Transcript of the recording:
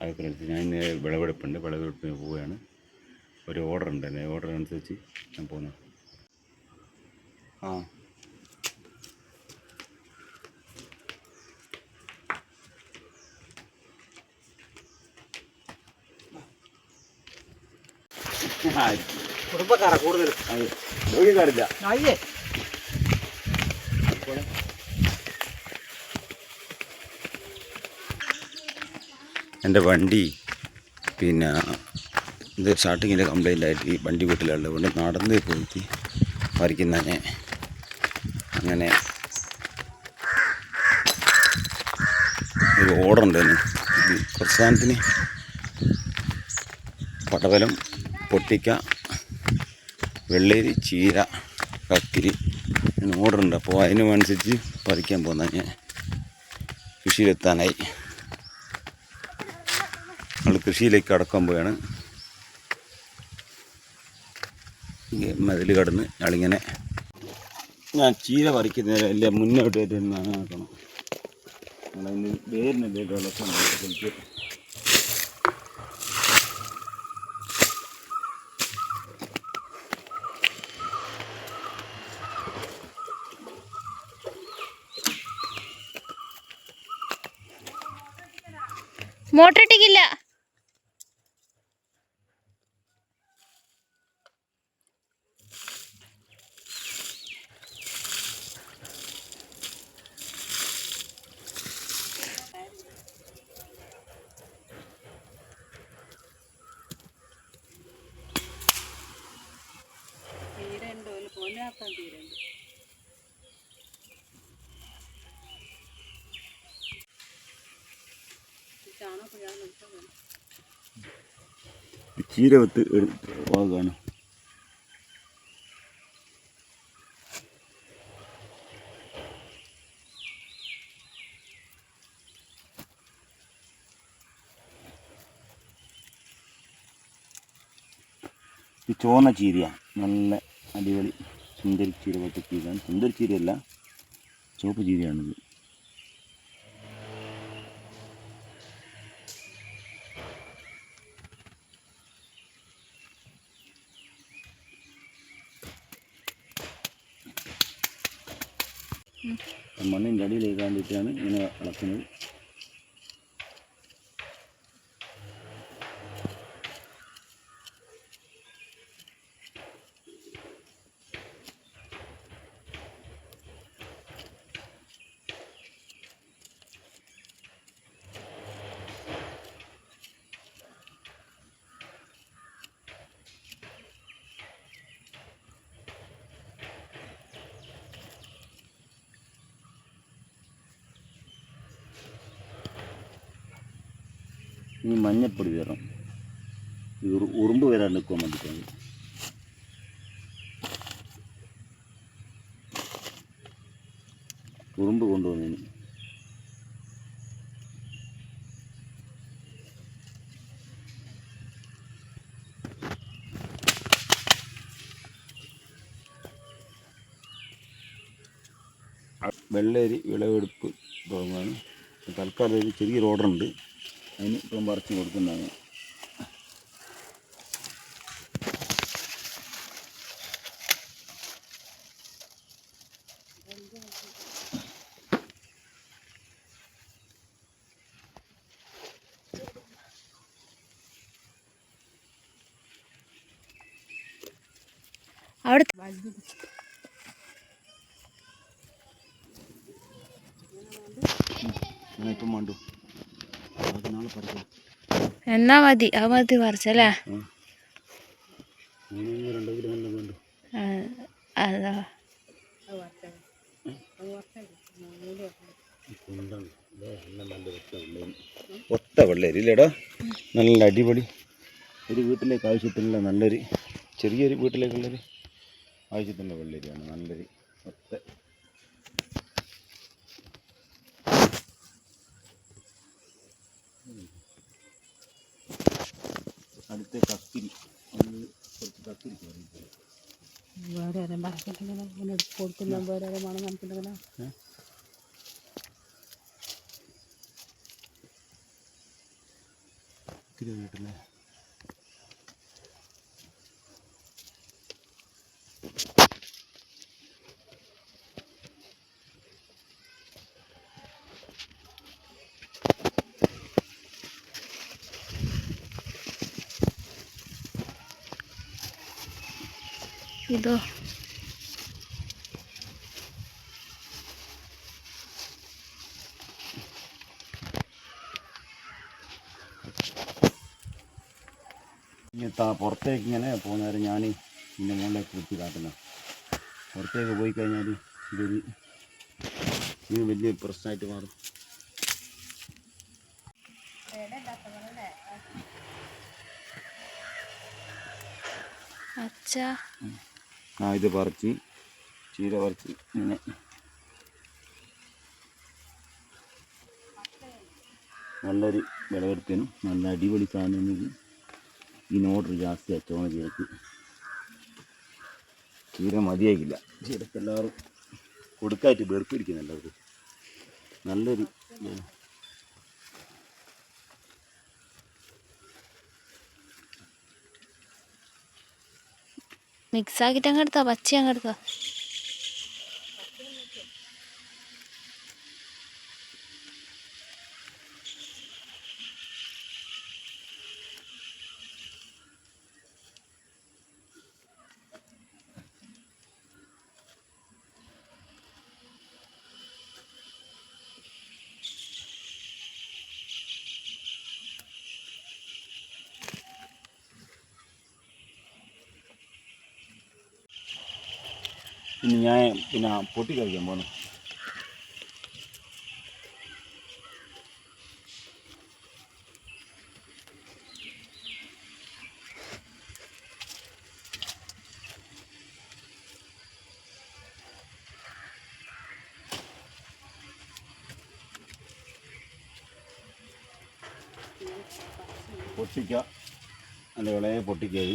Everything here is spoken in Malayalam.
അതൊക്കെ എടുത്ത് ഞാൻ ഇന്ന് വിളവെടുപ്പുണ്ട്. വിളവെടുപ്പിന് പോവുകയാണ്. ഒരു ഓർഡർ ഉണ്ട്. എന്റെ ഓർഡർ അനുസരിച്ച് ഞാൻ പോകുന്നു. ആ. കുടുംബക്കാരാ കൂടുതൽ ജോലിക്കാരില്ല അയ്യേ എന്റെ വണ്ടി പിന്നെ ഇത് സ്റ്റാർട്ടിങ്ങിന്റെ കംപ്ലൈന്റ് ആയിട്ട് ഈ വണ്ടി വീട്ടിലുള്ളത് കൊണ്ട് നടന്ന് പോയി വരയ്ക്കുന്നതിനെ അങ്ങനെ ഒരു ഓർഡർ ഉണ്ട് തന്നെ പ്രസ്ഥാനത്തിന് പടവലം പൊട്ടിക്ക വെള്ളേരി ചീര കക്കിരി ഓർഡർ ഉണ്ട്. അപ്പോൾ അതിനനുസരിച്ച് പറിക്കാൻ പോകുന്ന ഞാൻ കൃഷിയിലെത്താനായി. കൃഷിയിലേക്ക് കടക്കാൻ പോവുകയാണ് മതിൽ കടന്ന് ഞങ്ങളിങ്ങനെ ഞാൻ ചീര പറിക്കുന്നതിന് എല്ലാം മുന്നോട്ട് ആയിട്ട് നന്നാക്കണം നമ്മളതിന് വേരിന് എനിക്ക് മോട്ടർ ഇട്ടിക്കില്ല ചീര വിത്ത് ഭാഗമാണ് ഈ ചുവന്ന ചീരയാണ് നല്ല അടിപൊളി. സുന്ദരി ചീര പോലത്തെ ചീരയാണ്. സുന്ദരി ചീരയല്ല ചുവപ്പ് ചീരയാണിത്. മണ്ണിന്റെ അടിയിലേക്ക് വേണ്ടിയിട്ടാണ് ഇങ്ങനെ ഇളക്കുന്നത് ഈ മഞ്ഞപ്പൊടി ഉറു- ഉറുമ്പ് വരാൻ നിൽക്കാൻ വേണ്ടിയിട്ടാണ് ഉറുമ്പ് കൊണ്ടുവന്നതിന് വെള്ളരി വിളവെടുപ്പ് തുടങ്ങുകയാണ്. തൽക്കാലം ചെറിയൊരു ഓർഡറുണ്ട്. അതിന് ഇപ്പം പറിച്ച് കൊടുക്കുന്നതാണ് അവിടെ ഞാൻ ഇപ്പം വേണ്ടു അത് നാളെ പറിക്കാം എന്നാ മതി. അത് മതി പറിച്ചല്ലേ? അതാ. ഒത്ത വെള്ളരി ഇല്ലേടാ? നല്ല അടിപൊളി. ഒരു വീട്ടിലേക്ക് ആവശ്യത്തിനുള്ള നല്ലൊരു ചെറിയൊരു വീട്ടിലേക്കുള്ളൊരു ആവശ്യത്തിനുള്ള വെള്ളരിയാണ് നല്ലൊരു ഒത്ത വേറെ ആരും പറക്കണ്ടെങ്കിൽ അങ്ങനെ കൊടുക്കുന്ന വേറെ ആരും മണം കാണിക്കണ്ടെങ്കിൽ ഇത്തിരി കിട്ടില്ലേ ഇതോ. പുറത്തേക്ക് ഇങ്ങനെ പോകുന്നവരെ ഞാൻ ഇതിന്റെ മുകളിലേക്ക് കുത്തി കാട്ടുന്നത് പുറത്തേക്ക് പോയി കഴിഞ്ഞാൽ ഇതൊരു ഇത് വലിയ പ്രശ്നമായിട്ട് മാറും. അച്ഛാ. ഇത് പറിച്ച് ചീര പറിച്ച് ഇങ്ങനെ. നല്ലൊരു വിളവെടുപ്പിനും നല്ല അടിപൊളി സാധനം ഈ ഓർഡർ ജാസ്തി അച്ചോണ ചീരക്ക് ചീര മതിയായിക്കില്ല ചീരക്കെല്ലാവരും കൊടുക്കായിട്ട് വെറുപ്പിരിക്കുന്നുണ്ട് അവർ നല്ലൊരു ഇത്. മിക്സ് ആക്കിയിട്ട് അങ്ങ് എടുത്തോ പച്ച പിന്നെ ഞാൻ പിന്നെ പൊട്ടി കഴിക്കാൻ പോകണം പൊട്ടിക്ക. അതിന്റെ വിളയെ പൊട്ടിക്കത്